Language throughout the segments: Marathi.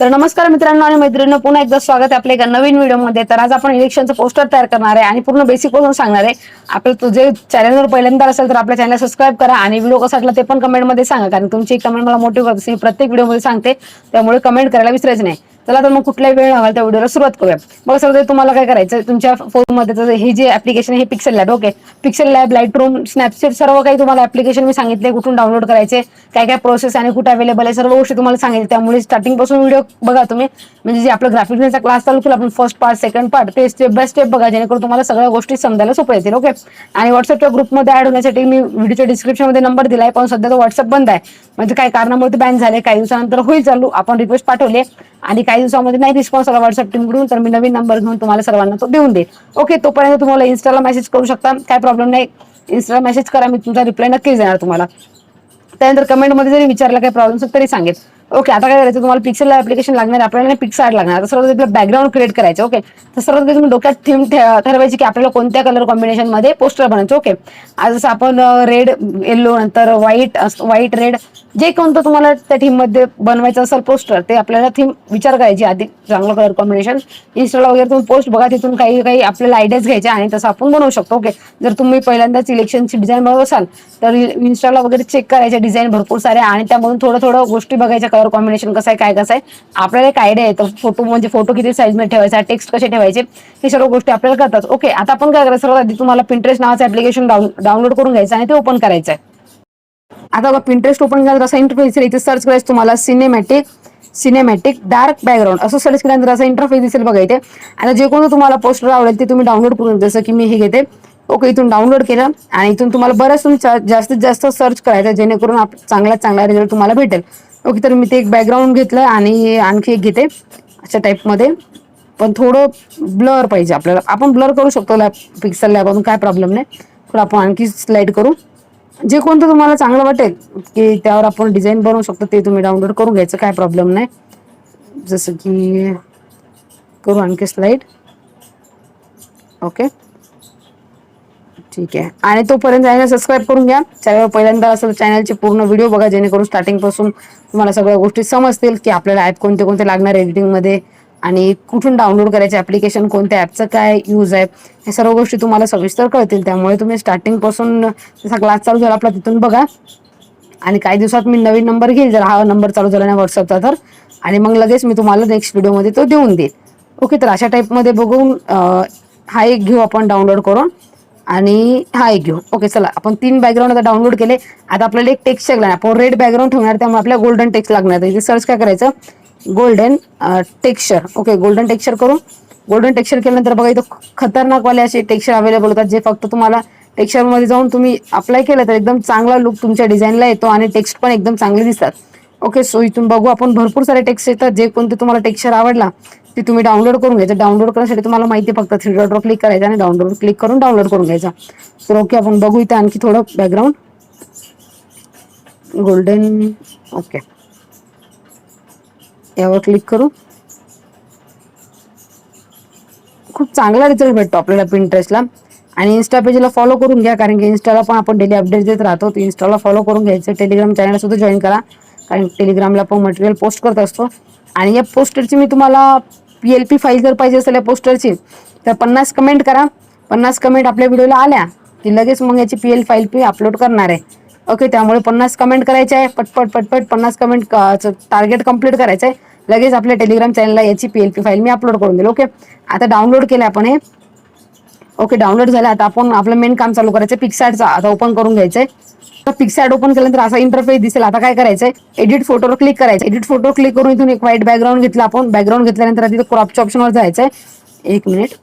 तर नमस्कार मित्रांनो आणि मैत्रिणींनो पुन्हा एकदा स्वागत आहे आपल्या एका नवीन व्हिडिओमध्ये. तर आज आपण इलेक्शनचं पोस्टर तयार करणार आहे आणि पूर्ण बेसिकपासून सांगणार आहे. आपलं तुझे चॅनलवर पहिल्यांदा असेल तर आपल्या चॅनल सबस्क्राईब करा आणि व्हिडिओ कसा वाटला ते पण कमेंटमध्ये सांगा. कारण तुमची कमेंट मला मोठी करते प्रत्येक व्हिडिओमध्ये सांगते. त्यामुळे कमेंट करायला विसरायचं नाही. चला तर मग कुठलाही वेळ हवा त्या व्हिडिओला सुरुवात करूया. मग सर तुम्हाला काय करायचं तुमच्या फोनमध्ये हे जे ऍप्लिकेशन हे Pixel Lab okay Pixel Lab Lightroom Snapchat सर्व काही तुम्हाला ऍप्लिकेशन मी सांगितले कुठून डाउनलोड करायचे काय काय प्रोसेस आणि कुठे अवेलेबल आहे सर्व गोष्टी तुम्हाला सांगितले त्यामुळे स्टार्टिंगपासून व्हिडिओ बघा तुम्ही. म्हणजे जे आपलं ग्राफिक्सचा क्लास चालू केला आपण फर्स्ट पार्ट सेकंड पार्ट ते स्टेप बाय स्टेप बघा जेणेकरून तुम्हाला सगळ्या गोष्टी समजायला सोपं येतील ओके आणि व्हॉट्सअपच्या ग्रुपमध्ये ऍड होण्यासाठी मी व्हिडिओच्या डिस्क्रिप्शनमध्ये नंबर दिलाय पण सध्या तो व्हॉट्सअप बंद आहे. म्हणजे काही कारणामुळे ते बॅन झाले काही दिवसानंतर होईल चालू. आपण रिक्वेस्ट पाठवले आणि काही दिवसामध्ये नाही रिस्पॉन्स आला व्हॉट्सअप टीमकडून तर मी नवीन नंबर घेऊन तुम्हाला सर्वांना तो देऊन देईल ओके तोपर्यंत तुम्हाला इन्स्टाला मेसेज करू शकता. काय प्रॉब्लेम नाही. इन्स्टाला मेसेज करा मी तुमचा रिप्लाय नक्कीच देणार तुम्हाला. त्यानंतर कमेंटमध्ये जरी विचारला काही प्रॉब्लेम असेल तरी सांगेल ओके आता काय करायचं? तुम्हाला पिक्सेल ऍप्लिकेशन लागणार आपल्याला पिक्स आर्ट लागणार. सर्वात सर्व बॅकग्राऊंड क्रिएट करायचं ओके तर सर्वात तुम्ही डोक्यात थीम ठरवायची की आपल्याला कोणत्या कलर कॉम्बिनेशनमध्ये पोस्टर बनायचं ओके आज जसं आपण रेड येल्लो नंतर व्हाईट व्हाईट रेड जे कोणतं तुम्हाला त्या थीममध्ये बनवायचं असेल पोस्टर ते आपल्याला थीम विचार करायची आधी. चांगलं कलर कॉम्बिनेशन इन्स्टाला वगैरे तुम्ही पोस्ट बघा तिथून काही काही आपल्याला आयडियाज घ्यायच्या आणि तसं आपण बनवू शकतो ओके जर तुम्ही पहिल्यांदाच इलेक्शनची डिझाईन बनवत असाल तर इन्स्टाला वगैरे चेक करायच्या डिझाईन भरपूर साऱ्या आणि त्यामधून थोडं थोडं गोष्टी बघायच्या कलर कॉम्बिनेशन कसं आहे काय कसं आहे आपल्याला एक आयडिया येतो. फोटो म्हणजे फोटो किती साईजमध्ये ठेवायचा टेक्स्ट कसे ठेवायचे हे सर्व गोष्टी आपल्याला करतात ओके आता आपण काय करायचं सर्वात आधी तुम्हाला पिंटरेस्ट नावाचं ऍप्लिकेशन डाउनलोड करून घ्यायचं आणि ते ओपन करायचं आहे आता बघा पिंटरेस्ट ओपन करायचं असा इंटरफेस इथे सर्च करायचं तुम्हाला सिनेमॅटिक सिनेमॅटिक डार्क बॅकग्राऊंड असं सर्च केल्यानंतर असा इंटरफेस दिसेल बघा इथे. आता जे कोणतं तुम्हाला पोस्टर आवडेल ते तुम्ही डाउनलोड करून जसं की मी हे घेते. ओके इथून डाउनलोड केलं आणि इथून तुम्हाला बऱ्याच तुम्ही जास्तीत जास्त सर्च करायचं जेणेकरून आप चांगला चांगला रिझल्ट तुम्हाला भेटेल. ओके तर मी ते एक बॅकग्राऊंड घेतलं आणि आणखी एक घेते अशा टाईपमध्ये पण थोडं ब्लर पाहिजे आपल्याला. आपण ब्लर करू शकतो लॅब पिक्सल लॅबमधून काय प्रॉब्लेम नाही. थोडं आपण आणखी स्लाईड करू. जे कोणतं तुम्हाला चांगलं वाटेल की त्यावर आपण डिझाईन बनवू शकतो ते तुम्ही डाउनलोड करून घ्यायचं काय प्रॉब्लेम नाही. जसं की करू आणखी स्लाईड ओके. ठीक आहे. आणि तोपर्यंत चॅनल सबस्क्राईब करून घ्या. चॅनल पहिल्यांदा असेल चॅनलचे पूर्ण व्हिडिओ बघा जेणेकरून स्टार्टिंगपासून तुम्हाला सगळ्या गोष्टी समजतील की आपल्याला ॲप कोणते कोणते लागणार एडिटिंगमध्ये आणि कुठून डाउनलोड करायचे ॲप्लिकेशन कोणत्या ॲपचं काय यूज आहे हे सर्व गोष्टी तुम्हाला सविस्तर कळतील. त्यामुळे तुम्ही स्टार्टिंगपासून जसा क्लास चालू झाला आपला तिथून बघा. आणि काही दिवसात मी नवीन नंबर घेईल जर हा नंबर चालू झाला ना व्हॉट्सअपचा तर. आणि मग लगेच मी तुम्हाला नेक्स्ट व्हिडिओमध्ये तो देऊन देईल. ओके तर अशा टाईपमध्ये बघून हा एक घेऊ आपण डाउनलोड करून. आणि हा एक घेऊ. ओके चला. आपण तीन बॅकग्राऊंड आता डाउनलोड केले. आता आपल्याला एक टेक्स्ट लागणार आपण रेड बॅकग्राऊंड ठेवणार त्यामुळे आपल्याला गोल्डन टेक्स्ट लागणार इथे सर्च काय करायचं? Golden texture okay golden texture करून. गोल्डन टेक्स्चर केल्यानंतर बघा इथं खतरनाक वाले असे टेक्स्चर अवेलेबल होतात जे फक्त तुम्हाला टेक्स्चरमध्ये जाऊन तुम्ही अप्लाय केलं तर एकदम चांगला लुक तुमच्या डिझाईनला येतो आणि टेक्स्ट पण एकदम चांगले दिसतात. ओके सो इथून बघू. आपण भरपूर सारे टेक्स्ट येतात. जे कोणते तुम्हाला टेक्स्चर आवडला ते तुम्ही डाउनलोड करून घ्यायचं. डाउनलोड करण्यासाठी तुम्हाला माहिती फक्त थ्री डॉटवर क्लिक करायचं आणि डाउनलोड क्लिक करून डाउनलोड करून घ्यायचा. तर ओके आपण बघू इथे आणखी थोडं बॅकग्राऊंड गोल्डन ओके यावर क्लिक करू. खूप चांगला रिझल्ट भेटतो आपल्याला पिंटरेस्टला आणि इन्स्टा पेजला फॉलो करून घ्या कारण की इन्स्टाला पण आपण डेली अपडेट देत राहतो. इन्स्टाला फॉलो करून घ्यायचं. टेलिग्राम चॅनल सुद्धा जॉईन करा. कारण टेलिग्रामला पण मटेरियल पोस्ट करत असतो. आणि या पोस्टरची मी तुम्हाला पी एल पी फाईल जर पाहिजे असेल या पोस्टरची तर पन्नास कमेंट करा. पन्नास कमेंट आपल्या व्हिडिओला आल्या की लगेच मग याची P L file P upload करणार आहे. ओके त्यामुळे पन्नास कमेंट करायचे आहे. पटपट पटपट पन्नास कमेंट टार्गेट कंप्लीट करायचं आहे. लगेच आपल्या टेलिग्राम चॅनलला याची पी एल पी फाईल मी अपलोड करून देईल. ओके आता डाउनलोड केलं आपण हे. ओके डाउनलोड झाला. आता आपण आपलं मेन काम चालू करायचं पिक्सॅडचा आता ओपन करून घ्यायचंय. तर पिक्सॅड ओपन केल्यानंतर असा इंटरफेस दिसेल. आता काय करायचंय? एडिट फोटोवर क्लिक करायचं एडिट फोटो क्लिक करून इथून एक व्हाईट बॅकग्राऊंड घेतला आपण. बॅकग्राऊंड घेतल्यानंतर तिथे क्रॉपच्या ऑप्शनवर जायचंय. एक मिनिट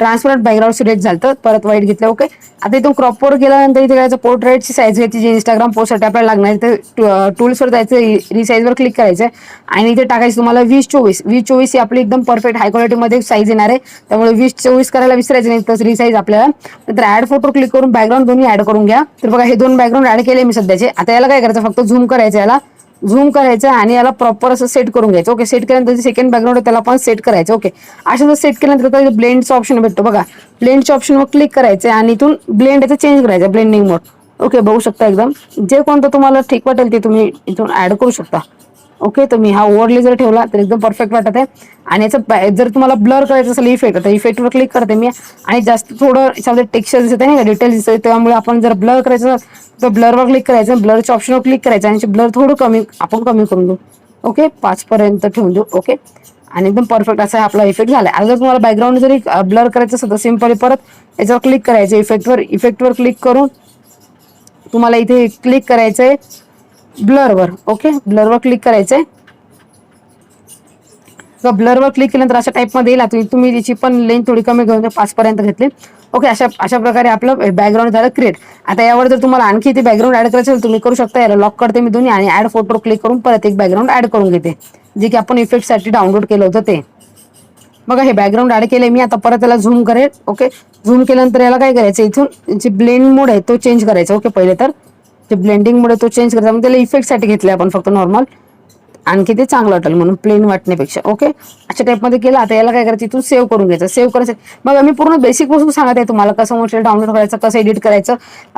ट्रान्सपरंट बॅकग्राऊंड सिलेक्ट झालं परत वाईट घेतलं ओके आता इथून क्रॉपवर गेल्यानंतर इथे करायचं पोर्ट्रेटची साईज घ्यायची जे इंस्टाग्राम पोस्टसाठी आपल्याला लागणार इथे टूल्सवर जायचं रिसाईजवर क्लिक करायचं आणि इथे टाकायचं तुम्हाला वीस चोवीस. वीस चोवीस ही आपली एकदम परफेक्ट हाय क्वालिटीमध्ये साईज येणार आहे. त्यामुळे वीस चोवीस करायला विसरायचं नाही तसं रिसाईज आपल्याला. नंतर ॲड फोटो क्लिक करून बॅकग्राऊंड दोन्ही ॲड करून घ्या. तर बघा हे दोन बॅकग्राऊंड ॲड केले मी सध्याचे. आता याला काय करायचं? फक्त झूम करायचं याला. झूम करायचं आणि याला प्रॉपर असं सेट करून घ्यायचं. ओके सेट केल्यानंतर सेकंड बॅकग्राऊंड त्याला पण सेट करायचं. ओके असं जर सेट केल्यानंतर ब्लेंडचं ऑप्शन भेटतो. बघा ब्लेंडच्या ऑप्शनवर क्लिक करायचं आणि इथून ब्लेंड याचं चेंज करायचं ब्लेंडिंग मोड ओके बघू शकता एकदम. जे कोणतं तुम्हाला ठीक वाटेल ते तुम्ही इथून ऍड करू शकता. ओके तर मी हा ओव्हरले जर ठेवला तर एकदम परफेक्ट वाटत आहे. आणि याचं जर तुम्हाला ब्लर करायचं असेल इफेक्ट तर इफेक्टवर क्लिक करते मी. आणि जास्त थोडं याच्यामध्ये टेक्स्चर दिसत आहे ना डिटेल्स दिसत आहे त्यामुळे आपण जर ब्लर करायचं तर ब्लरवर क्लिक करायचं ब्लरच्या ऑप्शनवर क्लिक करायचं आणि ब्लर थोडं कमी आपण कमी करून देऊ. ओके पाच पर्यंत ठेवून देऊ. ओके आणि एकदम परफेक्ट असा आपला इफेक्ट झाला आता जर तुम्हाला बॅकग्राऊंड जरी ब्लर करायचं असेल तर सिम्पली परत याच्यावर क्लिक करायचं. इफेक्टवर इफेक्टवर क्लिक करून तुम्हाला इथे क्लिक करायचं आहे ब्लरवर ओके? ब्लरवर क्लिक करायचंय. ब्लरवर क्लिक केल्यानंतर अशा टाईपमध्ये येईल. आता तुम्ही त्याची पण लेंथ थोडी कमी घेऊन पाच पर्यंत घेतली. ओके अशा अशा प्रकारे आपलं बॅकग्राऊंड झालं क्रिएट आता यावर जर तुम्हाला आणखी ते बॅकग्राऊंड ऍड करायचं असेल तुम्ही करू शकता. याला लॉक करते मी दोन्ही आणि ऍड फोटो क्लिक करून परत एक बॅकग्राऊंड ऍड करून घेते. जे की आपण इफेक्टसाठी डाउनलोड केलं होतं ते. बघा हे बॅकग्राऊंड ऍड केलंय. मी आता परत त्याला झूम करेल ओके? झूम केल्यानंतर याला काय करायचं? इथून जे ब्लेंड मोड आहे तो चेंज करायचा ओके? पहिले तर. ते ब्लेंडिंग तो चेंज करता. मग त्याला इफेक्टसाठी घेतले आपण फक्त नॉर्मल आणखी ते चांगलं वाटेल म्हणून प्लेन वाटण्यापेक्षा ओके अशा टाईपमध्ये केलं आता याला काय करायचं? इथून सेव्ह करून घ्यायचं. सेव्ह करायचं. मग आम्ही पूर्ण बेसिक वस्तू सांगत आहे तुम्हाला कसं मोठे डाउनलोड करायचं कसं एडिट करायचं.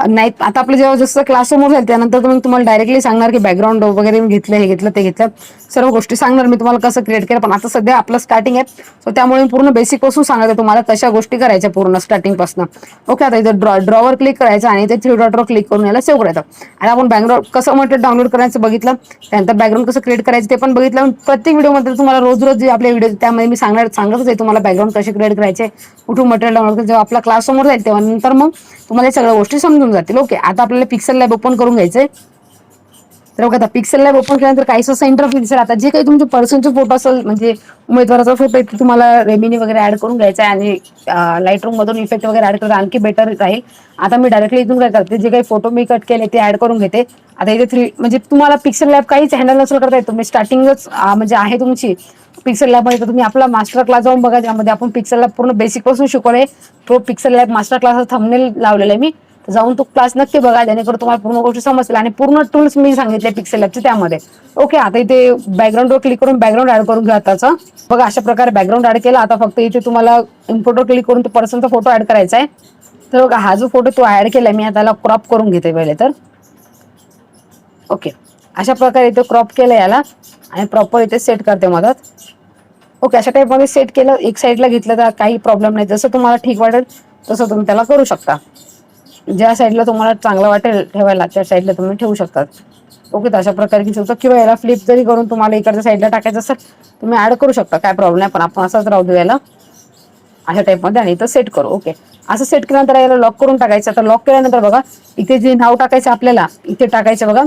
नाही आता आपलं जेव्हा जसं क्लास समोर जाईल त्यानंतर तुम्ही तुम्हाला डायरेक्टली सांगणार की बॅकग्राऊंड वगैरे मी घेतलं हे घेतलं ते घेतलं. सर्व गोष्टी सांगणार मी तुम्हाला कसं क्रिएट केलं पण आता सध्या आपलं स्टार्टिंग आहे. सो त्यामुळे मी पूर्ण बेसिक वस्तू सांगत आहे तुम्हाला कशा गोष्टी करायच्या पूर्ण स्टार्टिंगपासून. ओके आता इथं ड्रॉ ड्रॉवर क्लिक करायचं आणि ते थ्री डॉटवर क्लिक करून याला सेव्ह करायचं. आणि आपण बॅकग्राऊंड कसं म्हटलं डाउनलोड करायचं बघितलं त्यानंतर बॅकग्राऊंड कसं क्रिएट करायचे ते पण बघितलं. प्रत्येक व्हिडिओमध्ये तुम्हाला रोज रोज जे आपले व्हिडिओ त्यामध्ये मी सांगणार सांगतच आहे तुम्हाला बॅकग्राऊंड कसे क्रिएट करायचे कुठून मटेरियल डाउनलोड जेव्हा आपला क्लास समोर जाईल तेव्हा नंतर मग तुम्हाला सगळ्या गोष्टी समजून जातील. ओके आता आपल्याला पिक्सल लॅब ओपन करून घ्यायचंय. तर बघा आता पिक्सल लॅब ओपन केल्यानंतर काही असं इंटरफेस दिसेल. आता जे काही तुमचे पर्सनचे फोटो असेल म्हणजे उमेदवाराचा फोटो आहे ते तुम्हाला रेमिनी वगैरे ऍड करून घ्यायचा आहे आणि लाइट रूम मधून इफेक्ट वगैरे ऍड करून आणखी बेटर राहील. आता मी डायरेक्टली इथून काय करते जे काही फोटो मी कट केले ते ऍड करून घेते. आता इथे थ्री म्हणजे तुम्हाला पिक्सल लॅब काहीच हँडल नसेल करता येत. तुम्ही स्टार्टिंगच म्हणजे आहे तुमची. पिक्सल लॅबमध्ये तर तुम्ही आपला मास्टर क्लास जाऊन बघा ज्यामध्ये आपण पिक्सेल लॅब पूर्ण बेसिकपासून तो Pixel Lab master class thumbnail लावलेला आहे मी. तर जाऊन तो क्लास नक्की बघा जेणेकरून तुम्हाला पूर्ण गोष्टी समजतील. आणि पूर्ण टूल्स मी सांगितले पिक्सेल लॅबचे त्यामध्ये. ओके आता इथे बॅकग्राऊंडवर क्लिक करून बॅकग्राऊंड ऍड करून घ्या आताचा. बघा अशा प्रकारे बॅकग्राऊंड ऍड केला. आता फक्त इथे तुम्हाला इम्पोर्टवर क्लिक करून तो पर्सनचा फोटो ऍड करायचा आहे. तर बघा हा जो फोटो तो ऍड केला मी आता त्याला क्रॉप करून घेते पहिले तर. ओके अशा प्रकारे इथे क्रॉप केलं याला. आणि प्रॉपर इथे सेट करते मदत. ओके अशा टाईपमध्ये सेट केलं. एक साईडला घेतलं तर काही प्रॉब्लेम नाही. जसं तुम्हाला ठीक वाटेल तसं तुम्ही त्याला करू शकता. ज्या साईडला तुम्हाला चांगलं वाटेल ठेवायला त्या साईडला तुम्ही ठेवू शकतात. ओके तर अशा प्रकारे घेऊ शकतो किंवा याला फ्लिप जरी करून तुम्हाला इकडच्या साईडला टाकायचं असेल तुम्ही ऍड करू शकता. काय प्रॉब्लेम नाही पण आपण असंच राहू देऊ याला अशा टाईपमध्ये आणि इथं सेट करू. ओके. असं सेट केल्यानंतर याला लॉक करून टाकायचं. आता लॉक केल्यानंतर बघा इथे जे नाव टाकायचं आपल्याला इथे टाकायचं बघा.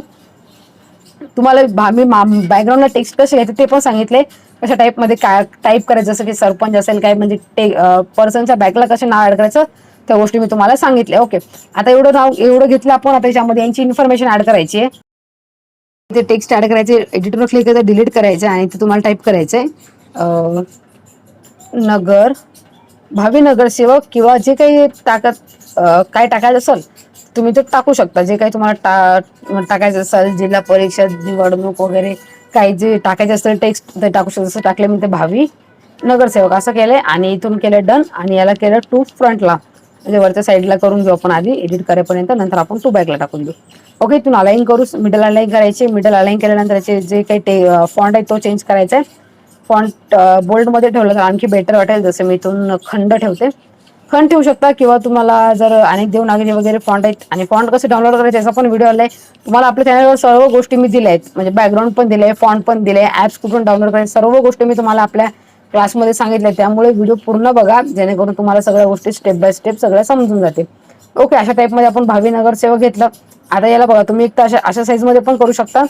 तुम्हाला मी बॅकग्राऊंडला टेक्स्ट कसे घ्यायचे ते पण सांगितले. कशा टाईपमध्ये काय टाईप करायचं जसं की सरपंच असेल काय म्हणजे पर्सनच्या बॅकला कसे नाव ऍड करायचं त्या गोष्टी मी तुम्हाला सांगितल्या. ओके आता एवढं नाव एवढं घेतलं आपण आता याच्यामध्ये यांची इन्फॉर्मेशन ऍड करायची आहे. ते टेक्स्ट ऍड करायचे एडिटरवर क्लिक करायचं डिलीट करायचं आणि ते तुम्हाला टाईप करायचंय. आहे नगर भावी नगरसेवक किंवा जे काही टाकत काय टाकायचं असेल तुम्ही ते टाकू शकता. जे काही तुम्हाला टा टाकायचं असेल जिल्हा परिषद निवडणूक वगैरे काही जे टाकायचे असेल टेक्स्ट ते टाकू शकता. जसं टाकले मी ते भावी नगरसेवक असं केलंय आणि इथून केलं डन आणि याला केलं टू फ्रंटला म्हणजे वरच्या साईडला करून घेऊ आपण आधी एडिट करेपर्यंत नंतर आपण तो बॅकला टाकून देऊ. ओके इथून अलाईन करू मिडल अलाईन करायचे मिडल अलाईन केल्यानंतर याचे जे काही ते फॉन्ट आहे तो चेंज करायचा आहे फॉन्ट बोल्डमध्ये ठेवलं तर आणखी बेटर वाटेल जसं मी इथून खंड ठेवते. खंड ठेवू शकता किंवा तुम्हाला जर अनेक देवनागरी वगैरे फॉन्ट आहेत आणि फॉन्ट कसे डाउनलोड करायचे याचा पण व्हिडिओ आलाय. तुम्हाला आपल्या चॅनलवर सर्व गोष्टी मी दिल्या आहेत म्हणजे बॅकग्राऊंड पण दिले फॉन्ट पण दिले ऍप्स कुठून डाउनलोड करायचे सर्व गोष्टी मी तुम्हाला आपल्या क्लासमध्ये सांगितले त्यामुळे व्हिडिओ पूर्ण बघा जेणेकरून तुम्हाला सगळ्या गोष्टी स्टेप बाय स्टेप सगळ्या समजून जातील. ओके अशा टाईपमध्ये आपण भावी नगरसेवक घेतलं. आता याला बघा तुम्ही एक तर अशा अशा साईजमध्ये पण करू शकता.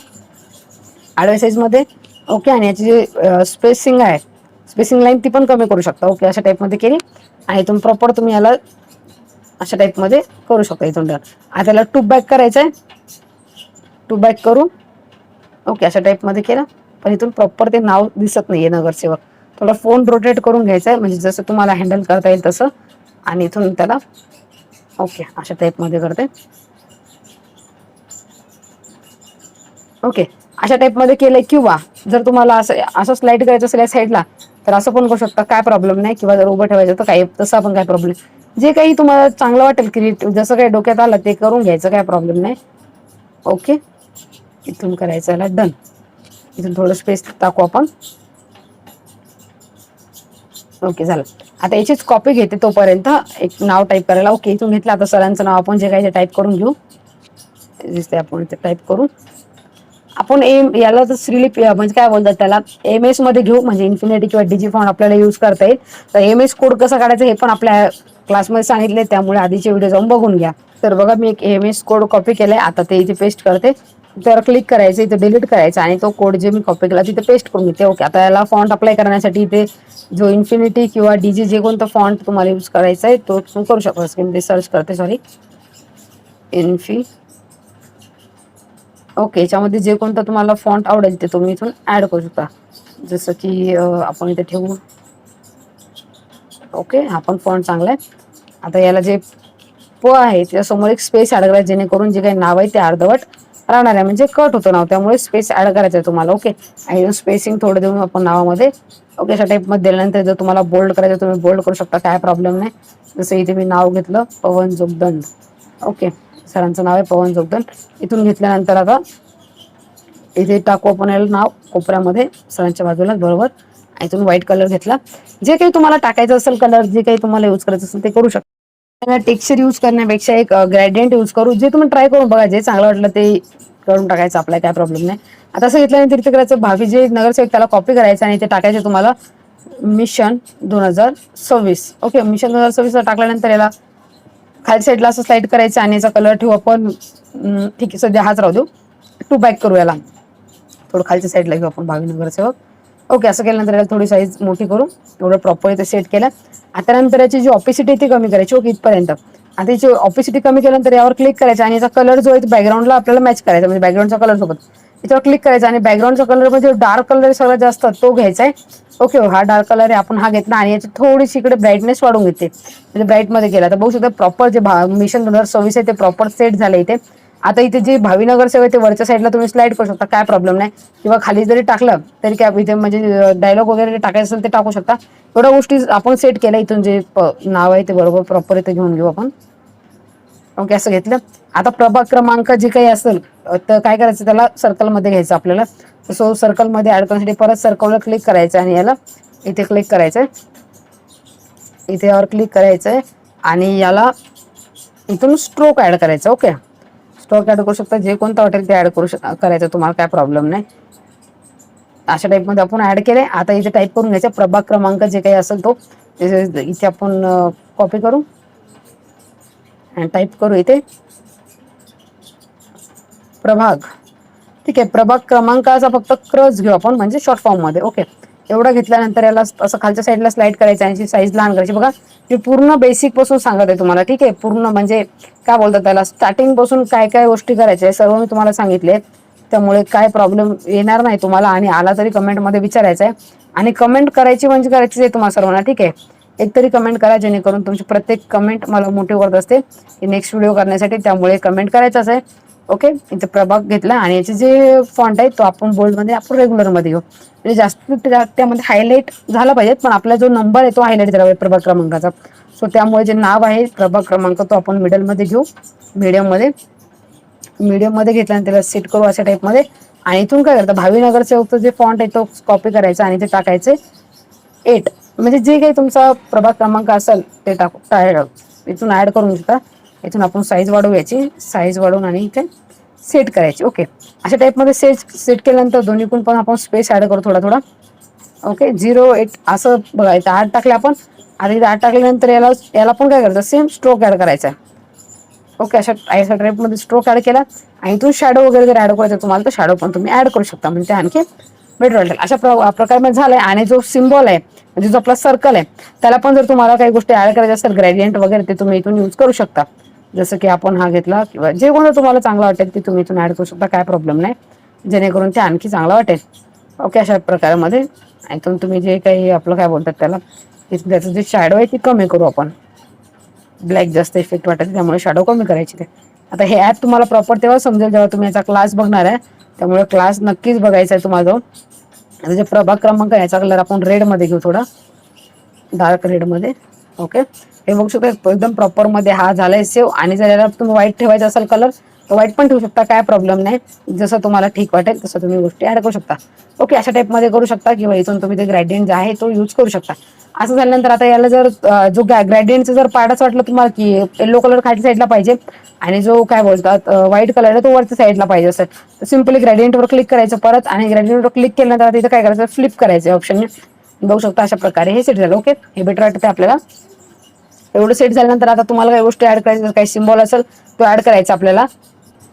आडव्या साईजमध्ये ओके आणि याची जी स्पेसिंग आहे स्पेसिंग लाईन ती पण कमी करू शकता. ओके अशा टाईपमध्ये केली. आणि इथून प्रॉपर तुम्ही याला अशा टाईपमध्ये करू शकता इथून. आता याला टू बॅक करायचं आहे. टू बॅक करू. ओके अशा टाईपमध्ये केलं. पण इथून प्रॉपर ते नाव दिसत नाहीये नगरसेवक. थोडा फोन रोटेट करून घ्यायचा आहे. म्हणजे जसं तुम्हाला हँडल करता येईल तसं. आणि इथून त्याला ओके अशा टाईपमध्ये करते. ओके अशा टाईपमध्ये केलंय किंवा जर तुम्हाला असं असं स्लाइड करायचं असेल या साईडला तर असं पण करू शकता. काय प्रॉब्लेम नाही. किंवा जर उभं ठेवायचं तर काही तसं पण काय प्रॉब्लेम जे काही तुम्हाला चांगलं वाटेल क्रिएटिव्ह जसं काही डोक्यात आलं ते करून घ्यायचं काय प्रॉब्लेम नाही. ओके इथून करायचं याला डन इथून थोडं स्पेस टाकू आपण. ओके झालं. आता याचीच कॉपी घेते तोपर्यंत. एक नाव टाईप करायला. ओके इथून घेतलं आता सरांचं नाव. आपण जे काही ते टाईप करून घेऊ. दिसते आपण इथे टाईप करू आपण एम याला तर श्रीलिप म्हणजे काय बोलतात त्याला? एम एसमध्ये घेऊ. म्हणजे इन्फिनिटी किंवा डिजी फॉन आपल्याला यूज करता येईल. तर एम एस कोड कसा काढायचा हे पण आपल्या क्लासमध्ये सांगितले त्यामुळे आधीचे व्हिडिओ जाऊन बघून घ्या. तर बघा मी एक एम एस कोड कॉपी केलाय. आता ते इथे पेस्ट करते. त्यावर क्लिक करायचं इथे डिलीट करायचं आणि तो कोड जे मी कॉपी केला तिथे पेस्ट करून घेते. ओके आता याला फॉन्ट अप्लाय करण्यासाठी इथे जो इन्फिनिटी किंवा डीजी जे कोणता फॉन्ट तुम्हाला यूज करायचा आहे तो तुम्ही करू शकता. स्क्रीन सर्च करते सॉरी इन्फी ओके याच्यामध्ये जे कोणतं तुम्हाला फॉन्ट आवडेल ते तुम्ही इथून ॲड करू शकता. जसं की आपण इथे ठेवू. ओके हा पण फॉन्ट चांगला आहे. आता याला जे प आहे त्याच्यासमोर एक स्पेस ऍड करायचं जेणेकरून जे काही नाव आहे ते अर्धवट राहणार आहे. म्हणजे कट होतं नाव. त्यामुळे स्पेस ऍड करायचं आहे तुम्हाला. ओके आणि स्पेसिंग थोडं देऊन आपण नावामध्ये ओके अशा टाईपमध्ये दिल्यानंतर जर तुम्हाला बोल्ड करायचं तुम्ही बोल्ड करू शकता. काय प्रॉब्लेम नाही. जसं इथे मी नाव घेतलं पवन जोगदंड. ओके सरांचं नाव आहे पवन जोगदंड. इथून घेतल्यानंतर आता इथे टाकू आपण याला नाव. कोपऱ्यामध्ये सरांच्या बाजूला बरोबर. आणि इथून व्हाईट कलर घेतला. जे काही तुम्हाला टाकायचं असेल कलर जे काही तुम्हाला यूज करायचं असेल ते करू शकता. टेक्स्चर यूज करण्यापेक्षा एक ग्रॅडियंट यूज करू. जे तुम्ही ट्राय करून बघा जे चांगलं वाटलं ते करून टाकायचं आपल्याला काय प्रॉब्लेम नाही. आता असं घेतल्यानंतर तिथे करायचं भावी जे नगरसेवक त्याला कॉपी करायचं आणि ते टाकायचं तुम्हाला मिशन दोन हजार सव्वीस. ओके मिशन दोन हजार सव्वीस टाकल्यानंतर याला खाली साईडला असं स्लाइड करायचं आणि याचा कलर ठेवू आपण. ठीक आहे सध्या हाच राहू देऊ. टू बॅक करू याला. थोडं खालच्या साईडला घेऊ आपण भावी नगरसेवक. ओके असं केल्यानंतर याला थोडी साईज मोठी करू. एवढं प्रॉपर इथे सेट केलं. आता नंतर याची जी ऑपिसिटी ती कमी करायची ओके इथपर्यंत. आता याची ऑपिसिटी कमी केल्यानंतर यावर क्लिक करायचं आणि याचा कलर जो आहे बॅकग्राऊंडला आपल्याला मॅच करायचा म्हणजे बॅकग्राऊंडचा कलर सोबत. याच्यावर क्लिक करायचा आणि बॅकग्राऊंडचा कलर म्हणजे डार्क कलर सगळ्यात जास्त तो घ्यायचा आहे ओके हा डार्क कलर आहे आपण हा घेतला आणि याची थोडीशी इकडे ब्राईटनेस वाढवून घेते. म्हणजे ब्राईटमध्ये गेला. तर बघू शकता प्रॉपर जे मिशन दोन हजार सव्वीस आहे ते प्रॉपर सेट झालं इथे. आता इथे जे भावीनगर सेवा आहे ते वरच्या साईडला तुम्ही स्लाइड करू शकता काय प्रॉब्लेम नाही. किंवा खाली जरी टाकलं तरी काय इथे म्हणजे डायलॉग वगैरे टाकायचं असेल ते टाकू शकता. एवढ्या गोष्टी आपण सेट केल्या इथून जे प- नाव आहे ते बरोबर प्रॉपर इथे घेऊन घेऊ आपण. ओके असं घेतलं. आता प्रभाग क्रमांक जे काही असेल तर काय करायचं त्याला सर्कलमध्ये घ्यायचं आपल्याला. सो सर्कलमध्ये ऍड करण्यासाठी परत सर्कलवर क्लिक करायचं आणि याला इथे क्लिक करायचं आहे इथे यावर क्लिक करायचं आहे आणि याला इथून स्ट्रोक ऍड करायचं ओके स्टॉक ऍड करू शकता. जे कोणतं हॉटेल ते ऍड करू शक करायचं तुम्हाला काय प्रॉब्लेम नाही. अशा टाईपमध्ये आपण ऍड केले आता इथे टाईप करून घ्यायचा. प्रभाग क्रमांक जे काही असेल तो इथे आपण कॉपी करू. आणि टाईप करू इथे. प्रभाग. ठीक आहे. प्रभाग क्रमांकाचा फक्त क्रच घेऊ आपण. म्हणजे शॉर्ट फॉर्ममध्ये ओके एवढं घेतल्यानंतर याला असं खालच्या साईडला स्लाइड करायचं आणि साईज लहान करायची. बघा मी पूर्ण बेसिकपासून सांगत आहे तुम्हाला ठीक आहे? पूर्ण म्हणजे काय बोलतात त्याला? स्टार्टिंगपासून काय काय गोष्टी करायच्या सर्व मी तुम्हाला सांगितले त्यामुळे काय प्रॉब्लेम येणार नाही तुम्हाला आणि आला तरी कमेंटमध्ये विचारायचं आहे. आणि कमेंट करायची म्हणजे करायची आहे तुम्हाला सर्वांना ठीक आहे? एक तरी कमेंट करा जेणेकरून तुमची प्रत्येक कमेंट मला मोटिव्ह करत असते. की नेक्स्ट व्हिडिओ करण्यासाठी त्यामुळे कमेंट करायचाच आहे. ओके? इथे प्रभाग घेतला आणि याचे जे फॉन्ट आहे तो आपण बोल्डमध्ये आपण रेग्युलरमध्ये घेऊ. म्हणजे जास्त त्यामध्ये हायलाईट झाला पाहिजे पण आपला जो नंबर आहे तो हायलाईट झाला पाहिजे प्रभाग क्रमांकाचा. सो त्यामुळे जे नाव आहे प्रभाग क्रमांक तो आपण मिडलमध्ये घेऊ. मीडियममध्ये मीडियममध्ये घेतल्यानंतर त्याला सेट करू अशा टाईपमध्ये आणि इथून काय करतं भावीनगरचे नगरसेवकचं जे फॉन्ट आहे तो कॉपी करायचा आणि ते टाकायचे. एट म्हणजे जे काही तुमचा प्रभाग क्रमांक असेल ते टाकू इथून ऍड करून घेता. इथून आपण साईज वाढवू याची. साईज वाढवून आणि इथे सेट करायची. ओके अशा टाईपमध्ये सेट सेट केल्यानंतर दोन्हीकडून पण आपण स्पेस ॲड करू थोडा थोडा. ओके झिरो एट असं बघा इथं आठ टाकले आपण. आणि इथं आठ टाकल्यानंतर याला याला पण काय करायचं? सेम स्ट्रोक ॲड करायचा ओके अशा अशा टाईपमध्ये स्ट्रोक ॲड केला. आणि इथून शॅडो वगैरे जर ॲड करायचं तुम्हाला तर शॅडो पण तुम्ही ॲड करू शकता. म्हणजे ते आणखी बेटर वाटेल. अशा प्र- प्रकारे आहे आणि जो सिम्बॉल आहे म्हणजे जो आपला सर्कल आहे त्याला पण जर तुम्हाला काही गोष्टी ॲड करायच्या असेल ग्रेडियंट वगैरे ते तुम्ही इथून यूज करू शकता. जसं की आपण हा घेतला किंवा जे कोणतं तुम्हाला चांगलं वाटेल ते तुम्ही इथून ॲड करू शकता काय प्रॉब्लेम नाही. जेणेकरून ते आणखी चांगलं वाटेल. ओके अशा प्रकारामध्ये. इथून तुम्ही जे काही आपलं काय बोलतात त्याला त्याचं जे शॅडो आहे ती कमी करू आपण. ब्लॅक जास्त इफेक्ट वाटत त्यामुळे शॅडो कमी करायची ते. आता हे ॲप तुम्हाला प्रॉपर तेव्हा समजेल जेव्हा तुम्ही याचा क्लास बघणार आहे. त्यामुळे क्लास नक्कीच बघायचा आहे तुम्हाला आता जे प्रभाग क्रमांक आहे याचा कलर आपण रेडमध्ये घेऊ थोडा. डार्क रेडमध्ये ओके हे बघू शकता एकदम प्रॉपरमध्ये हा झालाय सेव्ह आणि जर याला तुम्ही व्हाईट ठेवायचा असेल कलर तर व्हाईट पण ठेवू शकता काय प्रॉब्लेम नाही. जसं तुम्हाला ठीक वाटेल तसं तुम्ही गोष्टी ऍड करू शकता. ओके अशा टाईपमध्ये करू शकता किंवा इथून तुम्ही ते ग्रॅडियंट जे आहे तो यूज करू शकता. असं झाल्यानंतर आता याला जर जो ग्रॅडियंटचं जर पाडाच वाटलं तुम्हाला की येलो कलर खाली साईडला पाहिजे आणि जो काय बोलतात व्हाईट कलर आहे तो वरच्या साईडला पाहिजे असेल तर सिम्पली ग्रॅडियंटवर क्लिक करायचं परत आणि ग्रॅडियंटवर क्लिक केल्यानंतर तिथे काय करायचं? फ्लिप करायचं ऑप्शन बघू शकता अशा प्रकारे हे सेट झालं. ओके हे बेटर वाटतं आपल्याला. एवढं सेट झाल्यानंतर आता तुम्हाला काही गोष्टी ऍड करायचं काही सिम्बॉल असेल तो ऍड करायचा आपल्याला.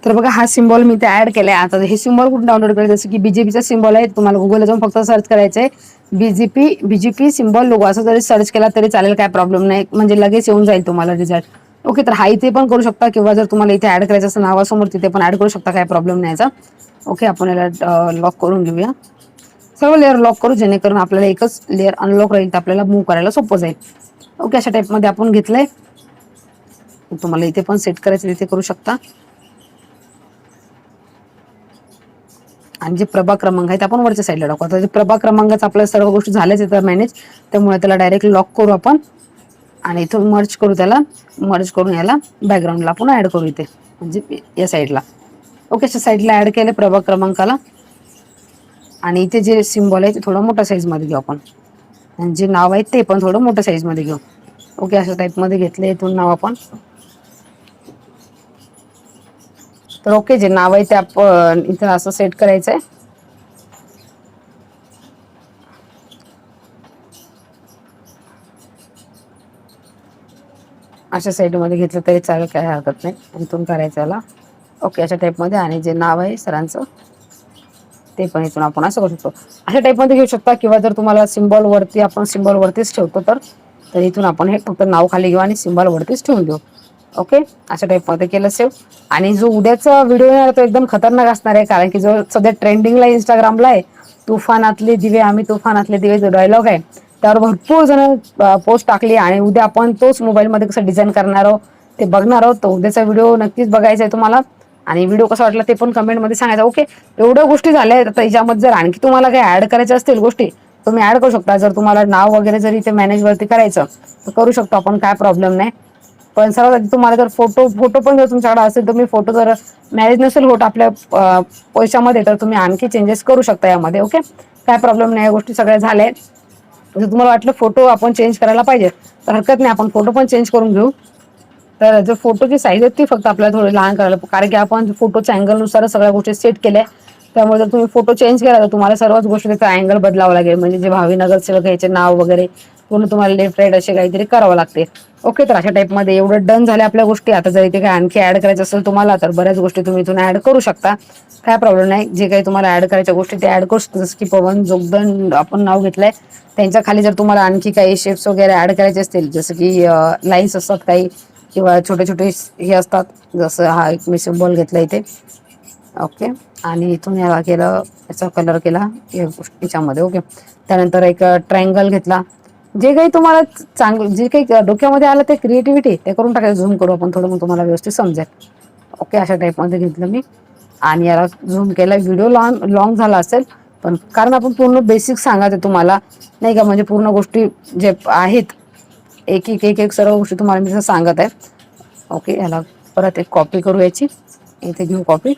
तर बघा हा सिम्बॉल मी ते ऍड केलाय. आता हे सिम्बॉल कुठून डाउनलोड करायचं? जसं की बीजेपीचा सिम्बॉल आहे तुम्हाला गुगलला जाऊन फक्त सर्च करायचं आहे बीजेपी बीजेपी सिम्बॉल लोगो असं जरी सर्च केला तरी चालेल काय प्रॉब्लेम नाही. म्हणजे लगेच येऊन जाईल तुम्हाला रिझल्ट ओके तर हा इथे पण करू शकता किंवा जर तुम्हाला इथे ऍड करायचं असेल नावासमोर तिथे पण ऍड करू शकता काय प्रॉब्लेम नाही याचा. ओके आपण याला लॉक करून घेऊया. सर्व लेअर लॉक करू जेणेकरून आपल्याला एकच लेअर अनलॉक राहील तर आपल्याला मूव्ह करायला सोपं जाईल. ओके अशा टाईपमध्ये आपण घेतलंय. तुम्हाला इथे पण सेट करायचं तिथे करू शकता. आणि जे प्रभा क्रमांक आहे ते आपण वरच्या साईडला टाकू. आता जे प्रभा क्रमांकाचा आपल्या सर्व गोष्टी झाल्याच येतात मॅनेज त्यामुळे त्याला डायरेक्ट लॉक करू आपण. आणि इथून मर्ज करू त्याला मर्ज करून याला बॅकग्राऊंडला आपण ॲड करू इथे म्हणजे या साईडला ओके अशा साईडला ॲड केले प्रभाग क्रमांकाला. आणि इथे जे सिम्बॉल आहे ते थोडं मोठ्या साईजमध्ये घेऊ आपण. आणि जे नाव आहेत ते पण थोडं मोठ्या साईजमध्ये घेऊ. ओके अशा टाईपमध्ये घेतलं इथून नाव आपण. तर ओके जे नाव आहे ते आपण इथं असं सेट करायचं आहे अशा साईडमध्ये घेतलं तरी चालेल काही हरकत नाही. इथून करायचं याला. ओके अशा टाईपमध्ये आणि जे नाव आहे सरांचं ते पण इथून आपण असं करू शकतो. अशा टाईपमध्ये घेऊ शकता किंवा जर तुम्हाला सिम्बॉल वरती आपण सिम्बॉल वरतीच ठेवतो तर तर इथून आपण हे फक्त नाव खाली घेऊ आणि सिम्बॉल वरतीच ठेवून देऊ. ओके अशा टाईपमध्ये केलं सेव्ह आणि जो उद्याचा व्हिडिओ येणार आहे तो एकदम खतरनाक असणार आहे कारण की जो सध्या ट्रेंडिंगला इंस्टाग्रामला आहे तुफानातले दिवे आम्ही तुफानातले दिवे जो डायलॉग आहे त्यावर भरपूर जण पोस्ट टाकली आणि उद्या आपण तोच मोबाईलमध्ये कसं डिझाईन करणार आहोत ते बघणार आहोत. तर उद्याचा व्हिडिओ नक्कीच बघायचा आहे तुम्हाला. आणि व्हिडिओ कसा वाटला ते पण कमेंटमध्ये सांगायचं. ओके एवढ्या गोष्टी झाल्या आहेत. आता याच्यामध्ये जर आणखी तुम्हाला काही ऍड करायच्या असतील गोष्टी तुम्ही ऍड करू शकता. जर तुम्हाला नाव वगैरे जर इथे मॅनेजवरती करायचं तर करू शकतो आपण काय प्रॉब्लेम नाही. पण सर्वात आधी तुम्हाला जर फोटो फोटो पण जर तुमच्याकडे असेल तुम्ही फोटो जर मॅनेज नसेल होत आपल्या पैशामध्ये तर तुम्ही आणखी चेंजेस करू शकता यामध्ये ओके काय प्रॉब्लेम नाही या गोष्टी सगळ्या झाल्या आहेत. जर तुम्हाला वाटलं फोटो आपण चेंज करायला पाहिजे तर हरकत नाही. आपण फोटो पण चेंज करून घेऊ. तर जर फोटोची साईज आहे ती फक्त आपल्याला थोडी लहान करायला कारण की आपण फोटोच्या अँगलनुसार सगळ्या गोष्टी सेट केल्या. त्यामुळे जर तुम्ही फोटो चेंज केला तर तुम्हाला सर्वच गोष्टी त्याचा अँगल बदलावा लागेल. म्हणजे जे भावी नगरसेवक याचे नाव वगैरे पूर्ण तुम्हाला लेफ्ट राईट असे काहीतरी करावं लागते. ओके तर अशा टाईपमध्ये एवढं डन झाल्या आपल्या गोष्टी. आता जर इथे काय आणखी ऍड करायचं असेल तुम्हाला तर बऱ्याच गोष्टी तुम्ही इथून ऍड करू शकता. काय प्रॉब्लेम नाही. जे काही तुम्हाला ऍड करायच्या गोष्टी ते ऍड करू शकता. जसं की पवन जोगदन आपण नाव घेतलंय. त्यांच्या खाली जर तुम्हाला आणखी काही शेप्स वगैरे ऍड करायचे असतील जसं की लाईन्स असतात काही किंवा छोटे छोटे हे असतात जसं हा एक मी सिम्बॉल घेतला इथे. ओके. आणि इथून याला केलं याचा कलर केला या गोष्टीच्यामध्ये ओके. त्यानंतर एक ट्रँगल घेतला. जे काही तुम्हाला चांगलं जे काही डोक्यामध्ये आलं ते क्रिएटिव्हिटी ते करून टाकायचं. झूम करू आपण थोडं मग तुम्हाला व्यवस्थित समजेल. ओके अशा टाईपमध्ये घेतलं मी. आणि याला झूम केला. व्हिडिओ लॉंग लॉंग झाला असेल पण कारण आपण पूर्ण बेसिक सांगायचं तुम्हाला. नाही का म्हणजे पूर्ण गोष्टी जे आहेत एक एक एक एक सर्व गोष्टी तुम्हाला मी जसं सांगत आहे. ओके याला परत एक कॉपी करू याची. इथे घेऊ कॉपी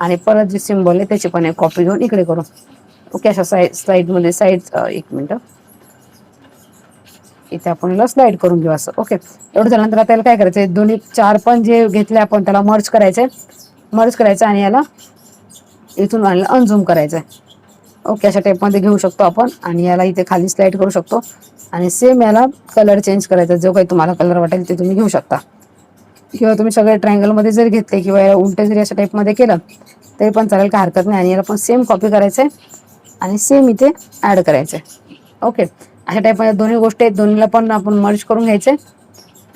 आणि परत जे सिम्बॉल आहे त्याची पण एक कॉपी घेऊन इकडे करू. ओके अशा साईड स्लाईडमध्ये साईड एक मिनटं. इथे आपण याला स्लाईड करून घेऊ असं. ओके एवढं झाल्यानंतर आता याला काय करायचं दोन्ही चार पण जे घेतले आपण त्याला मर्ज आहे मर्ज करायचं आणि याला इथून आणलं अनझूम आहे ओके अशा टाईपमध्ये घेऊ शकतो आपण आणि याला इथे खाली स्लाईड करू शकतो. आणि सेम याला कलर चेंज करायचा जो काही तुम्हाला कलर वाटेल ते तुम्ही घेऊ शकता. किंवा तुम्ही सगळे ट्रायंगलमध्ये जर घेतले किंवा याला उलटे जरी अशा टाईपमध्ये केलं तरी पण चालेल काय हरकत नाही. आणि याला पण सेम कॉपी करायचं आहे आणि सेम इथे ॲड करायचं आहे ओके अशा टाईपमध्ये दोन्ही गोष्टी आहेत. दोन्हीला पण आपण मर्ज करून घ्यायचे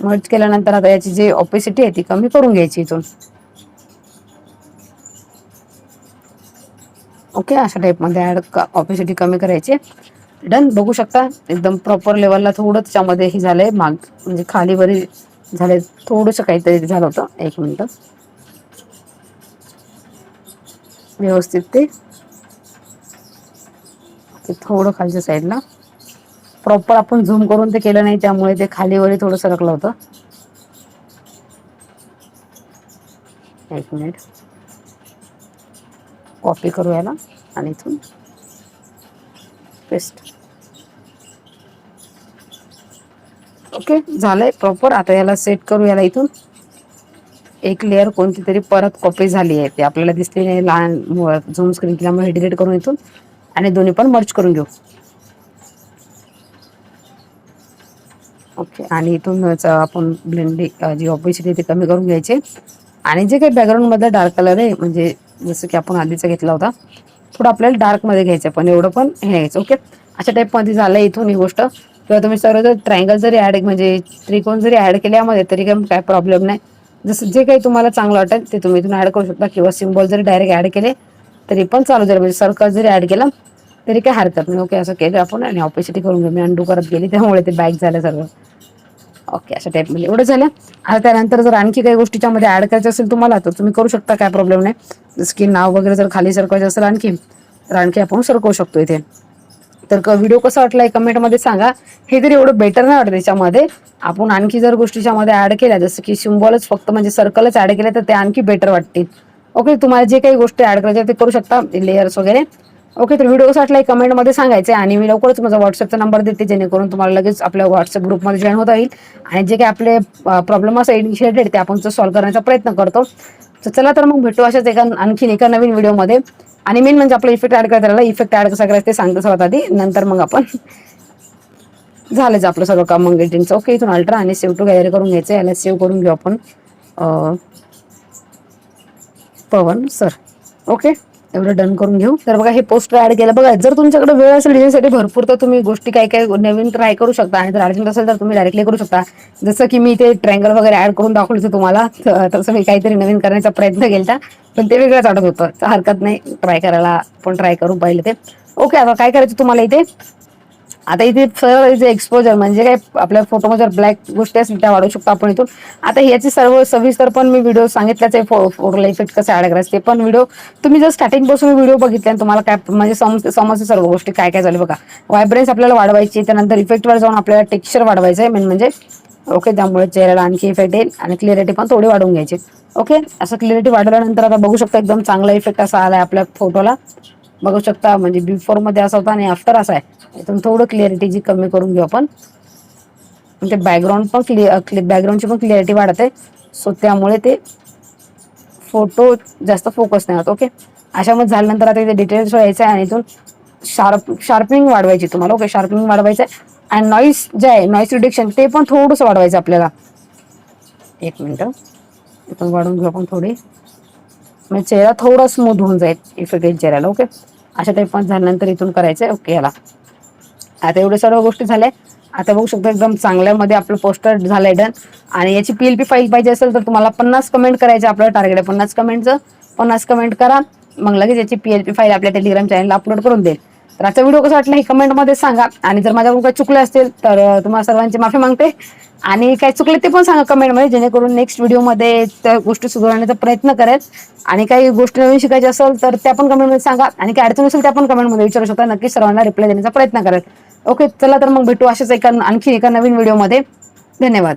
मर्ज केल्यानंतर आता याची जी ऑपेसिटी आहे ती कमी करून घ्यायची इथून. ओके अशा टाईपमध्ये ॲड ऑपेसिटी कमी करायची. डन बघू शकता एकदम प्रॉपर लेवलला थोडं त्याच्यामध्ये हे झालंय. माग म्हणजे खाली वरी झाले थोडंसं काहीतरी झालं होतं. एक मिनटं. व्यवस्थित ते. थोडं खालच्या साईडला प्रॉपर आपण झूम करून ते केलं नाही त्यामुळे ते खाली वरी थोडं सरकलं होतं. एक मिनिट. कॉपी करू याला आणि इथून पेस्ट. ओके झालंय प्रॉपर आता याला सेट करू याला इथून. एक लेअर कोणती तरी परत कॉपी झाली आहे ती. आपल्याला दिसली नाही लहान झूम स्क्रीन केल्यामुळे डिलीट करून इथून आणि दोन्ही पण मर्च करून घेऊ. ओके आणि इथून आपण ब्लेंडिंग जी ऑपॉर्च्युनिटी ती कमी करून घ्यायची. आणि जे काही बॅकग्राऊंड डार्क कलर आहे म्हणजे जसं की आपण आधीचा घेतला होता. थोडं आपल्याला डार्कमध्ये घ्यायचं पण एवढं पण हे घ्यायचं ओके अशा टाईपमध्ये झालं इथून ही गोष्ट. किंवा तुम्ही सर्व जर ट्रायंगल जरी ॲड म्हणजे त्रिकोण जरी ॲड केल्यामध्ये तरी काही काय प्रॉब्लेम नाही. जसं जे काही तुम्हाला चांगलं वाटेल ते तुम्ही इथून ॲड करू शकता. किंवा सिम्बॉल जरी डायरेक्ट ॲड केले तरी पण चालू जर म्हणजे सर्कल जरी ॲड केला तरी काही हरकत नाही ओके असं केलं आपण आणि ऑपॉर्च्युनिटी करून घेऊ मी अंडू करत गेली त्यामुळे ते बॅक झालं सर्व ओके अशा टाईपमध्ये एवढं झालं. आता त्यानंतर जर आणखी काही गोष्टीच्या मध्ये ऍड करायचं असेल तुम्हाला तर तुम्ही करू शकता काय प्रॉब्लेम नाही. जसं की नाव वगैरे जर खाली सरकवायचं असेल आणखी तर आणखी आपण सरकवू शकतो इथे. तर व्हिडिओ कसा वाटला कमेंटमध्ये सांगा. हे तरी एवढं बेटर नाही वाटत त्याच्यामध्ये आपण आणखी जर गोष्टीच्या मध्ये ऍड केल्या जसं की सिम्बॉलच फक्त म्हणजे सर्कलच ऍड केलं तर ते आणखी बेटर वाटतील. ओके तुम्हाला जे काही गोष्टी ऍड करायच्या ते करू शकता. लेयर्स वगैरे. ओके तर व्हिडिओ कसा एक कमेंटमध्ये सांगायचे आणि मी लवकरच माझा व्हॉट्सअपचा नंबर देते जेणेकरून तुम्हाला लगेच आपल्या व्हॉट्सअप ग्रुपमध्ये जॉईन होता येईल. आणि जे काही आपले प्रॉब्लेम असं इनिशिएटेड ते आपण सॉल्व्ह करण्याचा प्रयत्न करतो. तर चला तर मग भेटू अशाच एका आणखीन एका नवीन व्हिडिओमध्ये आणि मेन म्हणजे आपला इफेक्ट ॲड करायला इफेक्ट ॲड कसा करायचं ते सांगतो सर्वात आधी. नंतर मग आपण झालंच आपलं सर्व काम मग एडिटिंगचं ओके इथून अल्ट्रा आणि सेव्ह टू गॅलरी करून घ्यायचं. याला सेव्ह करून घेऊ आपण. पवन सर ओके एवढं डन करून घेऊ. तर बघा हे पोस्टर ऍड केलं. बघा जर तुमच्याकडे वेळ असेल डिझाईनसाठी भरपूर तर तुम्ही गोष्टी काय काय नवीन ट्राय करू शकता. आणि जर अर्जंट असेल तर तुम्ही डायरेक्टली करू शकता. जसं की मी ते ट्रँगल वगैरे ऍड करून दाखवलं तुम्हाला तसं मी काहीतरी नवीन करण्याचा प्रयत्न केला पण ते वेगळंच वाटत होतं. हरकत नाही. ट्राय करायला पण ट्राय करून पाहिलं ते. ओके आता काय करायचं तुम्हाला इथे? आता इथे सर्व जे एक्सपोजर म्हणजे काय आपल्या फोटोमध्ये जर ब्लॅक गोष्टी असतील त्या वाढवू शकतो आपण इथून. आता याचे सर्व सविस्तर पण मी व्हिडिओ सांगितल्याच आहे फोटोला इफेक्ट कसं ऍड करायचं ते पण व्हिडिओ तुम्ही जर स्टार्टिंगपासून व्हिडिओ बघितले आणि तुम्हाला काय म्हणजे सम- समजते सर्व गोष्टी काय काय झालं बघा. व्हायब्रन्स आपल्याला वाढवायची त्यानंतर इफेक्टवर जाऊन आपल्याला टेक्स्चर वाढवायचं आहे मेन म्हणजे ओके त्यामुळे चेहऱ्याला आणखी इफेक्ट येईल आणि क्लिअरिटी पण थोडी वाढवून घ्यायची. ओके असं क्लिअरिटी वाढवल्यानंतर आता बघू शकता एकदम चांगला इफेक्ट असा आलाय आपल्या फोटोला बघू शकता म्हणजे बिफोरमध्ये असा होता आणि आफ्टर असा आहे. इथून थोडं क्लिअरिटी जी कमी करून घेऊ आपण. ते बॅकग्राऊंड पण क्लिअर बॅकग्राऊंडची पण क्लिअरिटी वाढते. सो त्यामुळे ते फोटो जास्त फोकस नाही होत ओके अशामध्ये झाल्यानंतर आता इथे डिटेल्स व्हायचं आहे आणि इथून शार्प शार्पनिंग वाढवायची तुम्हाला ओके शार्पनिंग वाढवायचं आहे आणि नॉईस जे आहे नॉईस रिडक्शन ते पण थोडंसं वाढवायचं आपल्याला. एक मिनटं. इथून वाढवून घेऊ आपण थोडी. म्हणजे चेहरा थोडा स्मूथ होऊन जाईल इफेक्ट येईल चेहऱ्याला ओके अशा टाईप पण झाल्यानंतर इथून करायचं आहे ओके याला. आता एवढ्या सर्व गोष्टी झाल्या. आता बघू शकतो एकदम चांगल्यामध्ये आपलं पोस्टर झालंय डन आणि याची पीएलपी फाईल पाहिजे असेल तर तुम्हाला पन्नास कमेंट करायचे आपलं टार्गेट आहे. पन्नास कमेंटचं पन्नास कमेंट करा. मग लगेच याची पीएलपी फाईल आपल्या टेलिग्राम चॅनलला अपलोड करून देईल. तर आजचा व्हिडिओ कसा वाटला हे कमेंटमध्ये सांगा. आणि जर माझ्याकडून काही चुकले असतील तर तुम्हाला सर्वांची माफी मागते. आणि काय चुकले ते पण सांगा कमेंटमध्ये जेणेकरून नेक्स्ट व्हिडिओमध्ये त्या गोष्टी सुधारण्याचा प्रयत्न करेल. आणि काही गोष्टी नवीन शिकायच्या असेल तर त्या पण कमेंटमध्ये सांगा. आणि काही अडचण असेल त्या पण कमेंटमध्ये विचारू शकता. नक्की सर्वांना रिप्लाय देण्याचा प्रयत्न करेल. ओके चला तर मग भेटू अशाच एका आणखी एका नवीन व्हिडिओमध्ये धन्यवाद.